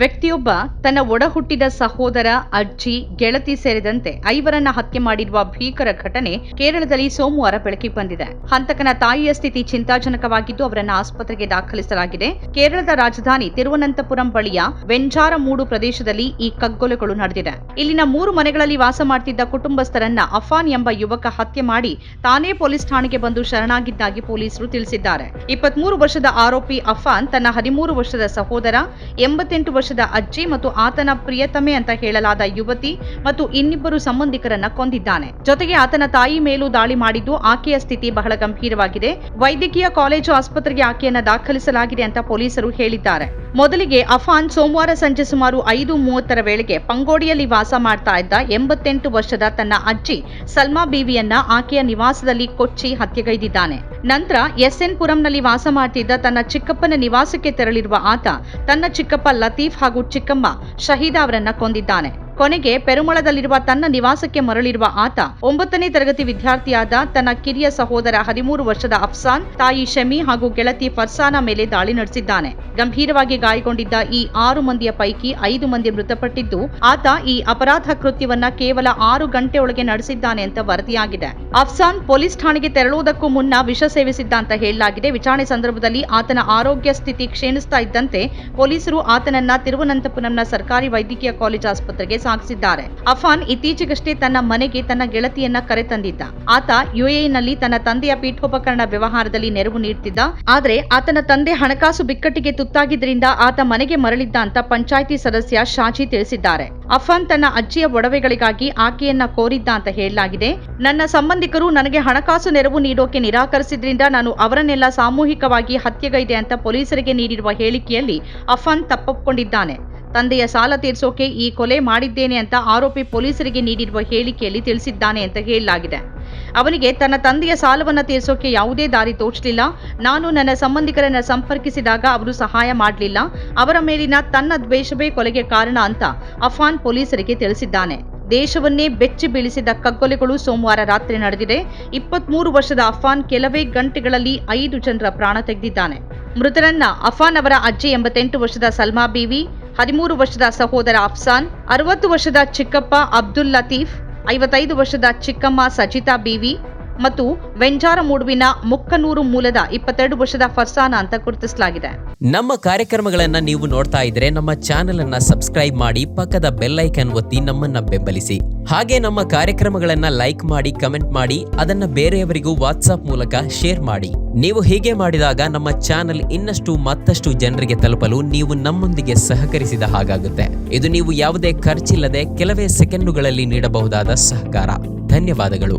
ವ್ಯಕ್ತಿಯೊಬ್ಬ ತನ್ನ ಒಡಹುಟ್ಟಿದ ಸಹೋದರ, ಅಜ್ಜಿ, ಗೆಳತಿ ಸೇರಿದಂತೆ ಐವರನ್ನ ಹತ್ಯೆ ಮಾಡಿರುವ ಭೀಕರ ಘಟನೆ ಕೇರಳದಲ್ಲಿ ಸೋಮವಾರ ಬೆಳಕಿಗೆ ಬಂದಿದೆ. ಹಂತಕನ ತಾಯಿಯ ಸ್ಥಿತಿ ಚಿಂತಾಜನಕವಾಗಿದ್ದು ಅವರನ್ನು ಆಸ್ಪತ್ರೆಗೆ ದಾಖಲಿಸಲಾಗಿದೆ. ಕೇರಳದ ರಾಜಧಾನಿ ತಿರುವನಂತಪುರಂ ಬಳಿಯ ವೆಂಜಾರಮೂಡು ಪ್ರದೇಶದಲ್ಲಿ ಈ ಕಗ್ಗೊಲೆಗಳು ನಡೆದಿದೆ. ಇಲ್ಲಿನ ಮೂರು ಮನೆಗಳಲ್ಲಿ ವಾಸ ಮಾಡ್ತಿದ್ದ ಕುಟುಂಬಸ್ಥರನ್ನ ಅಫಾನ್ ಎಂಬ ಯುವಕ ಹತ್ಯೆ ಮಾಡಿ ತಾನೇ ಪೊಲೀಸ್ ಠಾಣೆಗೆ ಬಂದು ಶರಣಾಗಿದ್ದಾಗಿ ಪೊಲೀಸರು ತಿಳಿಸಿದ್ದಾರೆ. ಇಪ್ಪತ್ಮೂರು ವರ್ಷದ ಆರೋಪಿ ಅಫಾನ್ ತನ್ನ ಹದಿಮೂರು ವರ್ಷದ ಸಹೋದರ, ಎಂಬತ್ತೆಂಟು ವರ್ಷದ ಅಜ್ಜಿ ಮತ್ತು ಆತನ ಪ್ರಿಯತಮೆ ಅಂತ ಹೇಳಲಾದ ಯುವತಿ ಮತ್ತು ಇನ್ನಿಬ್ಬರು ಸಂಬಂಧಿಕರನ್ನ ಕೊಂದಿದ್ದಾನೆ. ಜೊತೆಗೆ ಆತನ ತಾಯಿ ಮೇಲೂ ದಾಳಿ ಮಾಡಿದ್ದು ಆಕೆಯ ಸ್ಥಿತಿ ಬಹಳ ಗಂಭೀರವಾಗಿದೆ. ವೈದ್ಯಕೀಯ ಕಾಲೇಜು ಆಸ್ಪತ್ರೆಗೆ ಆಕೆಯನ್ನ ದಾಖಲಿಸಲಾಗಿದೆ ಅಂತ ಪೊಲೀಸರು ಹೇಳಿದ್ದಾರೆ. ಮೊದಲಿಗೆ ಅಫಾನ್ ಸೋಮವಾರ ಸಂಜೆ ಸುಮಾರು ಐದು ಮೂವತ್ತರ ವೇಳೆಗೆ ಪಂಗೋಡಿಯಲ್ಲಿ ವಾಸ ಮಾಡ್ತಾ ಇದ್ದ ಎಂಬತ್ತೆಂಟು ವರ್ಷದ ತನ್ನ ಅಜ್ಜಿ ಸಲ್ಮಾ ಬೀವಿಯನ್ನ ಆಕೆಯ ನಿವಾಸದಲ್ಲಿ ಕೊಚ್ಚಿ ಹತ್ಯೆಗೈದಿದ್ದಾನೆ. ನಂತರ ಎಸ್ಎನ್ ಪುರಂನಲ್ಲಿ ವಾಸ ಮಾಡ್ತಿದ್ದ ತನ್ನ ಚಿಕ್ಕಪ್ಪನ ನಿವಾಸಕ್ಕೆ ತೆರಳಿರುವ ಆತ ತನ್ನ ಚಿಕ್ಕಪ್ಪ ಲತೀಫ್ ಹಾಗೂ ಚಿಕ್ಕಮ್ಮ ಶಹೀದಾ ಅವರನ್ನ ಕೊಂದಿದ್ದಾನೆ. ಕೊನೆಗೆ ಪೆರುಮಳದಲ್ಲಿರುವ ತನ್ನ ನಿವಾಸಕ್ಕೆ ಮರಳಿರುವ ಆತ ಒಂಬತ್ತನೇ ತರಗತಿ ವಿದ್ಯಾರ್ಥಿಯಾದ ತನ್ನ ಕಿರಿಯ ಸಹೋದರ ಹದಿಮೂರು ವರ್ಷದ ಅಫ್ಸಾನ್, ತಾಯಿ ಶಮಿ ಹಾಗೂ ಗೆಳತಿ ಫರ್ಸಾನ ಮೇಲೆ ದಾಳಿ ನಡೆಸಿದ್ದಾನೆ. ಗಂಭೀರವಾಗಿ ಗಾಯಗೊಂಡಿದ್ದ ಈ ಆರು ಮಂದಿಯ ಪೈಕಿ ಐದು ಮಂದಿ ಮೃತಪಟ್ಟಿದ್ದು, ಆತ ಈ ಅಪರಾಧ ಕೃತ್ಯವನ್ನ ಕೇವಲ ಆರು ಗಂಟೆ ನಡೆಸಿದ್ದಾನೆ ಅಂತ ವರದಿಯಾಗಿದೆ. ಅಫ್ಸಾನ್ ಪೊಲೀಸ್ ಠಾಣೆಗೆ ತೆರಳುವುದಕ್ಕೂ ಮುನ್ನ ವಿಷ ಸೇವಿಸಿದ್ದ ಅಂತ ಹೇಳಲಾಗಿದೆ. ವಿಚಾರಣೆ ಸಂದರ್ಭದಲ್ಲಿ ಆತನ ಆರೋಗ್ಯ ಸ್ಥಿತಿ ಕ್ಷೀಣಿಸ್ತಾ ಇದ್ದಂತೆ ಪೊಲೀಸರು ಆತನನ್ನ ತಿರುವನಂತಪುರಂನ ಸರ್ಕಾರಿ ವೈದ್ಯಕೀಯ ಕಾಲೇಜ್ ಆಸ್ಪತ್ರೆಗೆ ಸಾಗಿಸಿದ್ದಾರೆ. ಅಫಾನ್ ಇತ್ತೀಚೆಗಷ್ಟೇ ತನ್ನ ಮನೆಗೆ ತನ್ನ ಗೆಳತಿಯನ್ನ ಕರೆತಂದಿದ್ದ. ಆತ ಯುಎಇನಲ್ಲಿ ತನ್ನ ತಂದೆಯ ಪೀಠೋಪಕರಣ ವ್ಯವಹಾರದಲ್ಲಿ ನೆರವು ನೀಡುತ್ತಿದ್ದ ಆದರೆ ಆತನ ತಂದೆ ಹಣಕಾಸು ಬಿಕ್ಕಟ್ಟಿಗೆ ತುತ್ತಾಗಿದ್ದರಿಂದ ಆತ ಮನೆಗೆ ಮರಳಿದ್ದ ಅಂತ ಪಂಚಾಯಿತಿ ಸದಸ್ಯ ಶಾಜಿ ತಿಳಿಸಿದ್ದಾರೆ. ಅಫಾನ್ ತನ್ನ ಅಜ್ಜಿಯ ಒಡವೆಗಳಿಗಾಗಿ ಆಕೆಯನ್ನ ಕೋರಿದ್ದ ಅಂತ ಹೇಳಲಾಗಿದೆ. ನನ್ನ ಸಂಬಂಧಿಕರು ನನಗೆ ಹಣಕಾಸು ನೆರವು ನೀಡೋಕೆ ನಿರಾಕರಿಸಿದ್ರಿಂದ ನಾನು ಅವರನ್ನೆಲ್ಲ ಸಾಮೂಹಿಕವಾಗಿ ಹತ್ಯೆಗೈದೆ ಅಂತ ಪೊಲೀಸರಿಗೆ ನೀಡಿರುವ ಹೇಳಿಕೆಯಲ್ಲಿ ಅಫಾನ್ ತಪ್ಪೊಪ್ಕೊಂಡಿದ್ದಾನೆ. ತಂದೆಯ ಸಾಲ ತೀರಿಸೋಕೆ ಈ ಕೊಲೆ ಮಾಡಿದ್ದೇನೆ ಅಂತ ಆರೋಪಿ ಪೊಲೀಸರಿಗೆ ನೀಡಿರುವ ಹೇಳಿಕೆಯಲ್ಲಿ ತಿಳಿಸಿದ್ದಾನೆ ಅಂತ ಹೇಳಲಾಗಿದೆ. ಅವನಿಗೆ ತನ್ನ ತಂದೆಯ ಸಾಲವನ್ನು ತೀರಿಸೋಕೆ ಯಾವುದೇ ದಾರಿ ತೋಚಲಿಲ್ಲ ನಾನು ನನ್ನ ಸಂಬಂಧಿಕರನ್ನ ಸಂಪರ್ಕಿಸಿದಾಗ ಅವರು ಸಹಾಯ ಮಾಡಲಿಲ್ಲ. ಅವರ ಮೇಲಿನ ತನ್ನ ದ್ವೇಷವೇ ಕೊಲೆಗೆ ಕಾರಣ ಅಂತ ಅಫಾನ್ ಪೊಲೀಸರಿಗೆ ತಿಳಿಸಿದ್ದಾನೆ. ದೇಶವನ್ನೇ ಬೆಚ್ಚಿ ಬೀಳಿಸಿದ ಕಗ್ಗೊಲೆಗಳು ಸೋಮವಾರ ರಾತ್ರಿ ನಡೆದಿದೆ. ಇಪ್ಪತ್ಮೂರು ವರ್ಷದ ಅಫಾನ್ ಕೆಲವೇ ಗಂಟೆಗಳಲ್ಲಿ ಐದು ಜನರ ಪ್ರಾಣ ತೆಗೆದಿದ್ದಾನೆ. ಮೃತರನ್ನ ಅಫಾನ್ ಅವರ ಅಜ್ಜಿ ಎಂಬತ್ತೆಂಟು ವರ್ಷದ ಸಲ್ಮಾ ಬೀವಿ ಹದಿಮೂರು ವರ್ಷದ ಸಹೋದರ ಅಫ್ಸಾನ್ ಅರವತ್ತು ವರ್ಷದ ಚಿಕ್ಕಪ್ಪ ಅಬ್ದುಲ್ ಲತೀಫ್ ಐವತ್ತೈದು ವರ್ಷದ ಚಿಕ್ಕಮ್ಮ ಸಜಿತಾ ಬೀವಿ ಮತ್ತು ವೆಂಜಾರ ಮೂಡುವಿನ ಮುಕ್ಕನೂರು ಮೂಲದ ಇಪ್ಪತ್ತೆರಡು ವರ್ಷದ ಫರ್ಸಾನ ಅಂತ ಗುರುತಿಸಲಾಗಿದೆ. ನಮ್ಮ ಕಾರ್ಯಕ್ರಮಗಳನ್ನ ನೀವು ನೋಡ್ತಾ ಇದ್ರೆ ನಮ್ಮ ಚಾನೆಲ್ ಅನ್ನ ಸಬ್ಸ್ಕ್ರೈಬ್ ಮಾಡಿ ಪಕ್ಕದ ಬೆಲ್ಲೈಕನ್ ಒತ್ತಿ ನಮ್ಮನ್ನ ಬೆಂಬಲಿಸಿ. ಹಾಗೆ ನಮ್ಮ ಕಾರ್ಯಕ್ರಮಗಳನ್ನ ಲೈಕ್ ಮಾಡಿ, ಕಮೆಂಟ್ ಮಾಡಿ, ಅದನ್ನ ಬೇರೆಯವರಿಗೂ ವಾಟ್ಸ್ಆಪ್ ಮೂಲಕ ಶೇರ್ ಮಾಡಿ. ನೀವು ಹೀಗೆ ಮಾಡಿದಾಗ ನಮ್ಮ ಚಾನೆಲ್ ಇನ್ನಷ್ಟು ಮತ್ತಷ್ಟು ಜನರಿಗೆ ತಲುಪಲು ನೀವು ನಮ್ಮೊಂದಿಗೆ ಸಹಕರಿಸಿದ ಹಾಗಾಗುತ್ತೆ. ಇದು ನೀವು ಯಾವುದೇ ಖರ್ಚಿಲ್ಲದೆ ಕೆಲವೇ ಸೆಕೆಂಡುಗಳಲ್ಲಿ ನೀಡಬಹುದಾದ ಸಹಕಾರ. ಧನ್ಯವಾದಗಳು.